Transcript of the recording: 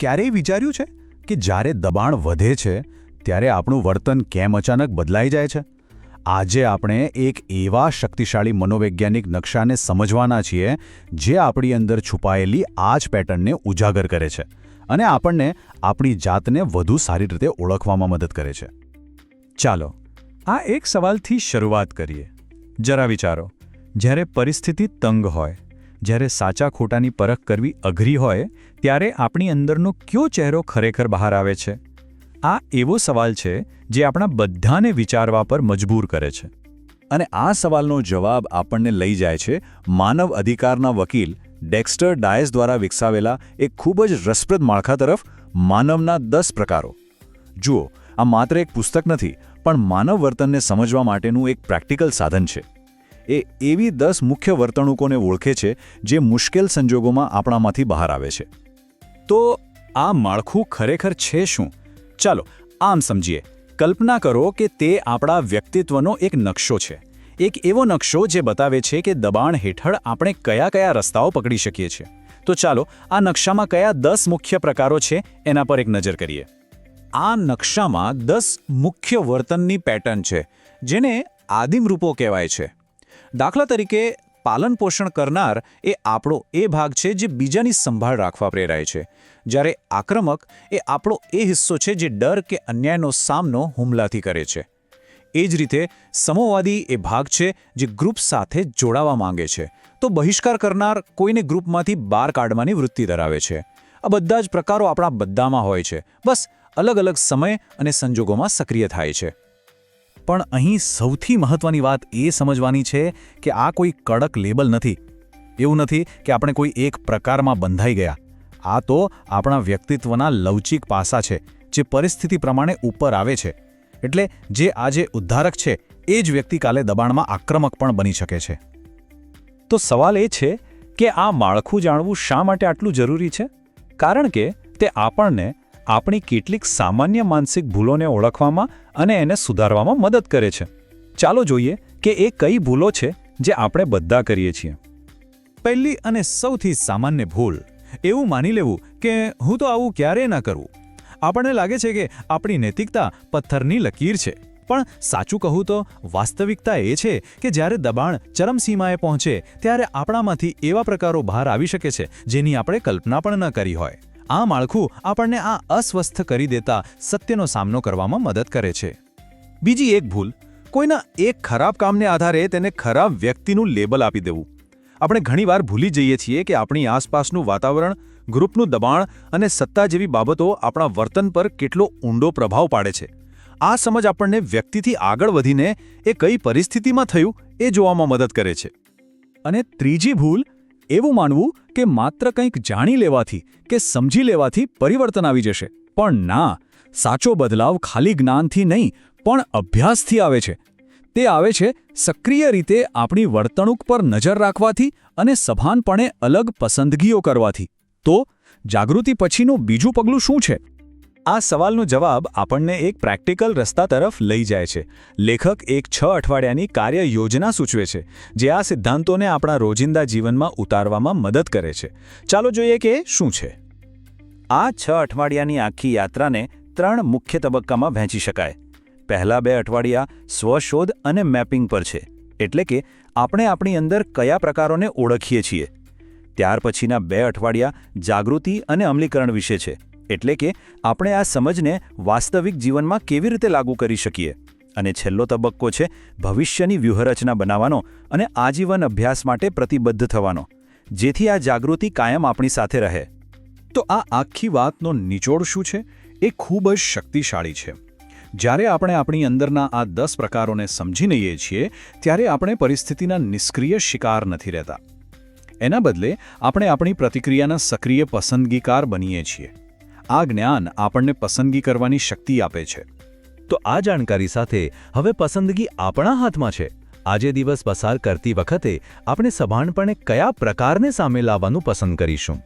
ક્યારેય વિચાર્યું છે કે જ્યારે દબાણ વધે છે, ત્યારે આપણું વર્તન કેમ અચાનક બદલાઈ જાય છે? આજે આપણે એક એવા શક્તિશાળી મનોવૈજ્ઞાનિક નકશાને સમજવાના છીએ, જે આપણી અંદર છુપાયેલી આ જ પેટર્નને ઉજાગર કરે છે અને આપણને આપણી જાતને વધુ સારી રીતે ઓળખવામાં મદદ કરે છે. ચાલો, આ એક સવાલથી શરૂઆત કરીએ. જરા વિચારો, જ્યારે પરિસ્થિતિ તંગ હોય જ્યારે સાચા ખોટાની પરખ કરવી અઘરી હોય, ત્યારે આપણી અંદરનો કયો ચહેરો ખરેખર બહાર આવે છે? આ એવો સવાલ છે જે આપણા બધાને વિચારવા પર મજબૂર કરે છે. અને આ સવાલનો જવાબ આપણને લઈ જાય છે માનવ અધિકારના વકીલ ડેક્સ્ટર ડાયસ દ્વારા વિકસાવેલા એક ખૂબ જ રસપ્રદ માળખા તરફ માનવના દસ પ્રકારો. જુઓ, આ માત્ર એક પુસ્તક નથી, પણ માનવ વર્તનને સમજવા માટેનું એક પ્રેક્ટિકલ સાધન છે. એ એવી દસ મુખ્ય વર્તણૂકોને ઓળખે છે જે મુશ્કેલ સંજોગોમાં આપણામાંથી બહાર આવે છે. તો આ માળખું ખરેખર છે શું? ચાલો, આમ સમજીએ. કલ્પના કરો કે તે આપણા વ્યક્તિત્વનો એક નકશો છે. એક એવો નકશો જે બતાવે છે કે દબાણ હેઠળ આપણે કયા કયા રસ્તાઓ પકડી શકીએ છીએ. તો ચાલો, આ નકશામાં કયા દસ મુખ્ય પ્રકારો છે એના પર એક નજર કરીએ. આ નકશામાં દસ મુખ્ય વર્તનની પેટર્ન છે, જેને આદિમ રૂપો કહેવાય છે. દાખલા તરીકે, પાલન પોષણ કરનાર એ આપણો એ ભાગ છે જે બીજાની સંભાળ રાખવા પ્રેરાય છે. જ્યારે આક્રમક એ આપણો એ હિસ્સો છે જે ડર કે અન્યાયનો સામનો હુમલાથી કરે છે. એ જ રીતે સમોવાદી એ ભાગ છે જે ગ્રુપ સાથે જોડાવા માંગે છે. તો બહિષ્કાર કરનાર કોઈને ગ્રુપમાંથી બહાર કાઢવાની વૃત્તિ ધરાવે છે. આ બધા જ પ્રકારો આપણા બધામાં હોય છે. બસ અલગ અલગ સમય અને સંજોગોમાં સક્રિય થાય છે. પણ અહીં સૌથી મહત્વની વાત એ સમજવાની છે કે આ કોઈ કડક લેબલ નથી. એવું નથી કે આપણે કોઈ એક પ્રકારમાં બંધાઈ ગયા. આ તો આપણા વ્યક્તિત્વના લવચિક પાસા છે, જે પરિસ્થિતિ પ્રમાણે ઉપર આવે છે. એટલે જે આજે ઉદ્ધારક છે, એ જ વ્યક્તિ કાલે દબાણમાં આક્રમક પણ બની શકે છે. તો સવાલ એ છે કે આ માળખું જાણવું શા માટે આટલું જરૂરી છે? કારણ કે તે આપણને આપણી કેટલીક સામાન્ય માનસિક ભૂલોને ઓળખવામાં અને એને સુધારવામાં મદદ કરે છે. ચાલો જોઈએ કે એ કઈ ભૂલો છે જે આપણે બધા કરીએ છીએ. પહેલી અને સૌથી સામાન્ય ભૂલ, એવું માની લેવું કે હું તો આવું ક્યારેય ના કરવું આપણને લાગે છે કે આપણી નૈતિકતા પથ્થરની લકીર છે, પણ સાચું કહું તો વાસ્તવિકતા એ છે કે જ્યારે દબાણ ચરમસીમાએ પહોંચે, ત્યારે આપણામાંથી એવા પ્રકારો બહાર આવી શકે છે જેની આપણે કલ્પના પણ ન કરી હોય. આ માળખું આપણને આ અસ્વસ્થ કરી દેતા સત્યનો સામનો કરવામાં મદદ કરે છે. બીજી એક ભૂલ, કોઈના એક ખરાબ કામને આધારે તેને ખરાબ વ્યક્તિનું લેબલ આપી દેવું. આપણે ઘણીવાર ભૂલી જઈએ છીએ કે આપણી આસપાસનું વાતાવરણ, ગ્રુપનું દબાણ અને સત્તા જેવી બાબતો આપણા વર્તન પર કેટલો ઊંડો પ્રભાવ પાડે છે. આ સમજ આપણને વ્યક્તિથી આગળ વધીને એ કઈ પરિસ્થિતિમાં થયું એ જોવામાં મદદ કરે છે. અને ત્રીજી ભૂલ એવું માનવું કે માત્ર કંઈક જાણી લેવાથી કે સમજી લેવાથી પરિવર્તન આવી જશે. પણ ના, સાચો બદલાવ ખાલી જ્ઞાનથી નહીં, પણ અભ્યાસથી આવે છે. તે આવે છે સક્રિય રીતે આપણી વર્તણૂક પર નજર રાખવાથી અને સભાનપણે અલગ પસંદગીઓ કરવાથી. તો, જાગૃતિ પછીનું બીજું પગલું શું છે? આ સવાલનો જવાબ આપણને એક પ્રેક્ટિકલ રસ્તા તરફ લઈ જાય છે. લેખક એક છ અઠવાડિયાની કાર્ય યોજના સૂચવે છે, જે આ સિદ્ધાંતોને આપણા રોજિંદા જીવનમાં ઉતારવામાં મદદ કરે છે. ચાલો જોઈએ કે શું છે. આ છ અઠવાડિયાની આખી યાત્રાને ત્રણ મુખ્ય તબક્કામાં વહેંચી શકાય. પહેલા બે અઠવાડિયા સ્વશોધ અને મેપિંગ પર છે, એટલે કે આપણે આપણી અંદર કયા પ્રકારોને ઓળખીએ છીએ. ત્યાર પછીના બે અઠવાડિયા જાગૃતિ અને અમલીકરણ વિશે છે. એટલે કે આપણે આ સમજને વાસ્તવિક જીવનમાં કેવી રીતે લાગુ કરી શકીએ. અને છેલ્લો તબક્કો છે ભવિષ્યની વ્યૂહરચના બનાવવાનો અને આજીવન અભ્યાસ માટે પ્રતિબદ્ધ થવાનો, જેથી આ જાગૃતિ કાયમ આપણી સાથે રહે. તો આ આખી વાતનો નિચોડ શું છે? એ ખૂબ જ શક્તિશાળી છે. જ્યારે આપણે આપણી અંદરના આ દસ પ્રકારોને સમજી લઈએ છીએ, ત્યારે આપણે પરિસ્થિતિના નિષ્ક્રિય શિકાર નથી રહેતા. એના બદલે આપણે આપણી પ્રતિક્રિયાના સક્રિય પસંદગીકાર બનીએ છીએ. આ જ્ઞાન આપણને પસંદગી કરવાની શક્તિ આપે છે. તો આ જાણકારી સાથે હવે પસંદગી આપણા હાથમાં છે. આજે દિવસ પસાર કરતી વખતે આપણે સભાનપણે કયા પ્રકારને સામે લાવવાનું પસંદ કરીશું?